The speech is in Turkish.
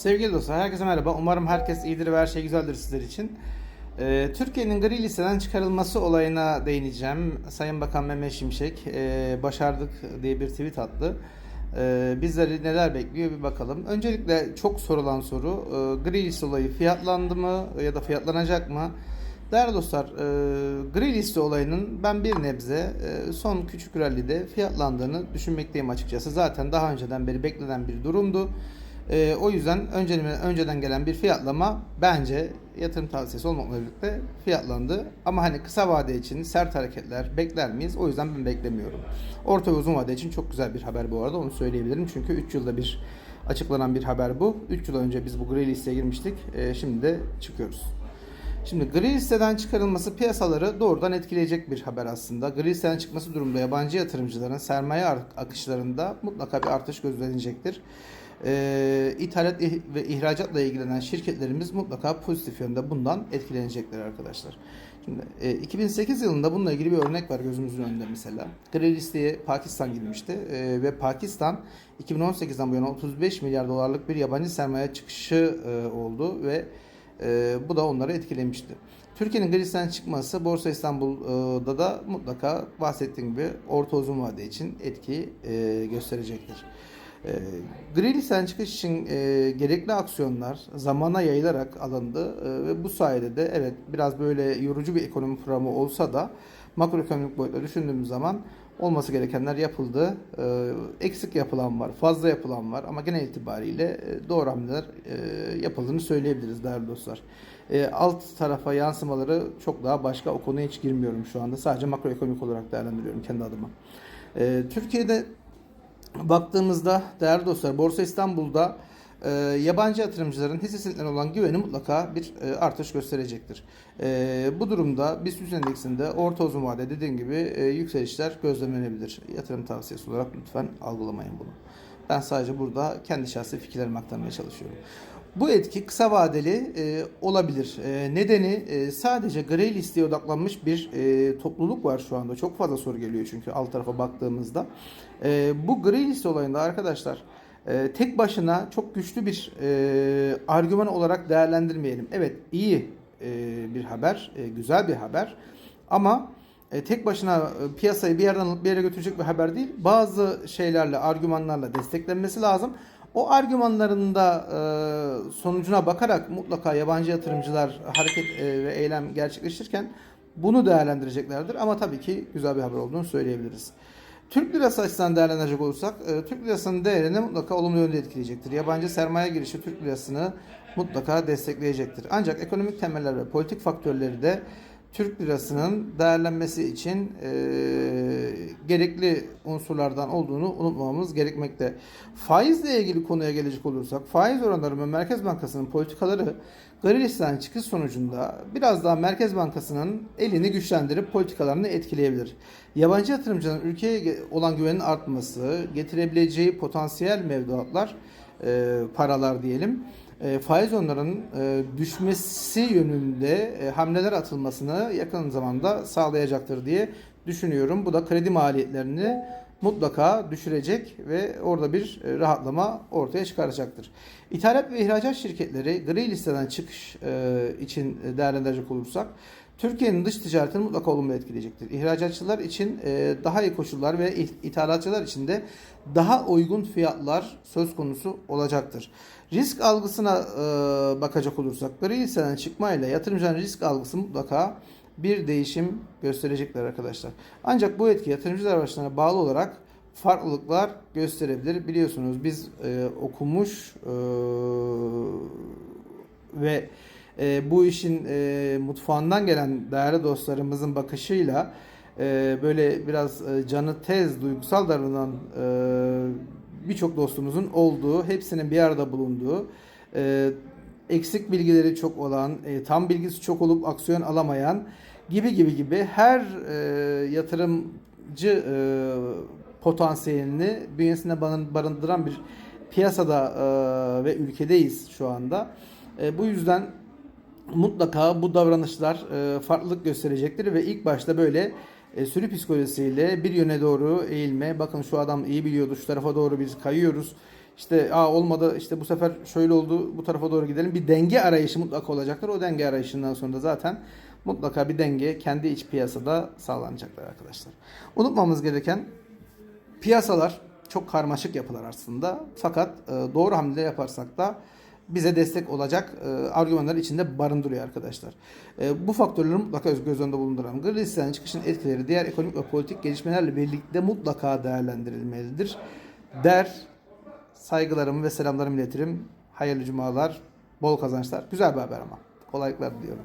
Sevgili dostlar, herkese merhaba. Umarım herkes iyidir ve her şey güzeldir sizler için. Ee, Türkiye'nin gri listeden çıkarılması olayına değineceğim. Sayın Bakan Mehmet Şimşek e, başardık diye bir tweet attı. Ee, bizleri neler bekliyor bir bakalım. Öncelikle çok sorulan soru, e, gri liste olayı fiyatlandı mı ya da fiyatlanacak mı? Değerli dostlar, e, gri liste olayının ben bir nebze e, son küçük rallide fiyatlandığını düşünmekteyim açıkçası. Zaten daha önceden beri beklenen bir durumdu. E, o yüzden önceden, önceden gelen bir fiyatlama bence yatırım tavsiyesi olmakla birlikte fiyatlandı. Ama hani kısa vade için sert hareketler bekler miyiz? O yüzden ben beklemiyorum. Orta ve uzun vade için çok güzel bir haber bu arada onu söyleyebilirim. Çünkü 3 yılda bir açıklanan bir haber bu. 3 yıl önce biz bu gri listeye girmiştik. E, şimdi de çıkıyoruz. Şimdi gri listeden çıkarılması piyasaları doğrudan etkileyecek bir haber aslında. Gri listeden çıkması durumunda yabancı yatırımcıların sermaye akışlarında mutlaka bir artış gözlenecektir. Ee, ithalat ve ihracatla ilgilenen şirketlerimiz mutlaka pozitif yönde bundan etkilenecekler arkadaşlar. Şimdi e, 2008 yılında bununla ilgili bir örnek var gözümüzün önünde mesela. Gri listeye Pakistan girmişti e, ve Pakistan 2018'den bu yana 35 milyar dolarlık bir yabancı sermaye çıkışı e, oldu ve e, bu da onları etkilemişti. Türkiye'nin gri listeden çıkması Borsa İstanbul'da da mutlaka bahsettiğim gibi orta uzun vade için etki e, gösterecektir. E, gri listeden çıkış için e, gerekli aksiyonlar zamana yayılarak alındı e, ve bu sayede de evet biraz böyle yorucu bir ekonomi programı olsa da makroekonomik boyutla düşündüğümüz zaman olması gerekenler yapıldı. E, eksik yapılan var, fazla yapılan var ama genel itibariyle e, doğru hamleler e, yapıldığını söyleyebiliriz değerli dostlar. E, alt tarafa yansımaları çok daha başka. O konuya hiç girmiyorum şu anda. Sadece makroekonomik olarak değerlendiriyorum kendi adıma. E, Türkiye'de baktığımızda değerli dostlar Borsa İstanbul'da e, yabancı yatırımcıların hisse senetlerine olan güveni mutlaka bir e, artış gösterecektir. E, bu durumda BIST endeksinde orta uzun vade dediğim gibi e, yükselişler gözlemlenebilir. Yatırım tavsiyesi olarak lütfen algılamayın bunu. Ben sadece burada kendi şahsi fikirlerimi aktarmaya çalışıyorum. Bu etki kısa vadeli e, olabilir. E, nedeni e, sadece gri listeye odaklanmış bir e, topluluk var şu anda. Çok fazla soru geliyor çünkü alt tarafa baktığımızda. E, bu gri liste olayında arkadaşlar e, tek başına çok güçlü bir e, argüman olarak değerlendirmeyelim. Evet iyi e, bir haber, e, güzel bir haber ama e, tek başına e, piyasayı bir yerden alıp bir yere götürecek bir haber değil. Bazı şeylerle, argümanlarla desteklenmesi lazım. O argümanların da e, sonucuna bakarak mutlaka yabancı yatırımcılar hareket e, ve eylem gerçekleştirirken bunu değerlendireceklerdir. Ama tabii ki güzel bir haber olduğunu söyleyebiliriz. Türk lirası açısından değerlendirecek olursak e, Türk lirasının değerini mutlaka olumlu yönde etkileyecektir. Yabancı sermaye girişi Türk lirasını mutlaka destekleyecektir. Ancak ekonomik temeller ve politik faktörleri de Türk lirasının değerlenmesi için e, gerekli unsurlardan olduğunu unutmamamız gerekmekte. Faizle ilgili konuya gelecek olursak, faiz oranları ve Merkez Bankası'nın politikaları listeden çıkış sonucunda biraz daha Merkez Bankası'nın elini güçlendirip politikalarını etkileyebilir. Yabancı yatırımcının ülkeye olan güvenin artması, getirebileceği potansiyel mevduatlar, e, paralar diyelim, e, faiz onların e, düşmesi yönünde e, hamleler atılmasını yakın zamanda sağlayacaktır diye düşünüyorum. Bu da kredi maliyetlerini mutlaka düşürecek ve orada bir e, rahatlama ortaya çıkaracaktır. İthalat ve ihracat şirketleri gri listeden çıkış e, için değerlendirecek olursak Türkiye'nin dış ticaretini mutlaka olumlu etkileyecektir. İhracatçılar için e, daha iyi koşullar ve ithalatçılar için de daha uygun fiyatlar söz konusu olacaktır. Risk algısına bakacak olursak gri listeden çıkmayla yatırımcının risk algısı mutlaka bir değişim gösterecekler arkadaşlar. Ancak bu etki yatırımcılar başlarına bağlı olarak farklılıklar gösterebilir. Biliyorsunuz biz e, okumuş e, ve e, bu işin e, mutfağından gelen değerli dostlarımızın bakışıyla e, böyle biraz e, canı tez, duygusal davranan e, birçok dostumuzun olduğu, hepsinin bir arada bulunduğu e, eksik bilgileri çok olan, e, tam bilgisi çok olup aksiyon alamayan gibi gibi gibi her e, yatırımcı e, potansiyelini bünyesinde barındıran bir piyasada e, ve ülkedeyiz şu anda. E, bu yüzden mutlaka bu davranışlar e, farklılık gösterecektir ve ilk başta böyle e, sürü psikolojisiyle bir yöne doğru eğilme. Bakın şu adam iyi biliyordu şu tarafa doğru biz kayıyoruz işte Aa, olmadı işte bu sefer şöyle oldu bu tarafa doğru gidelim. Bir denge arayışı mutlaka olacaktır. O denge arayışından sonra da zaten mutlaka bir denge kendi iç piyasada sağlanacaktır arkadaşlar. Unutmamız gereken piyasalar çok karmaşık yapılar aslında. Fakat e, doğru hamleler yaparsak da bize destek olacak e, argümanları içinde barındırıyor arkadaşlar. E, bu faktörleri mutlaka göz önünde bulunduralım. Gri listenin çıkışının etkileri diğer ekonomik ve politik gelişmelerle birlikte mutlaka değerlendirilmelidir. Der, saygılarımı ve selamlarımı iletirim. Hayırlı cumalar, bol kazançlar. Güzel bir haber ama. Kolaylıklar diliyorum.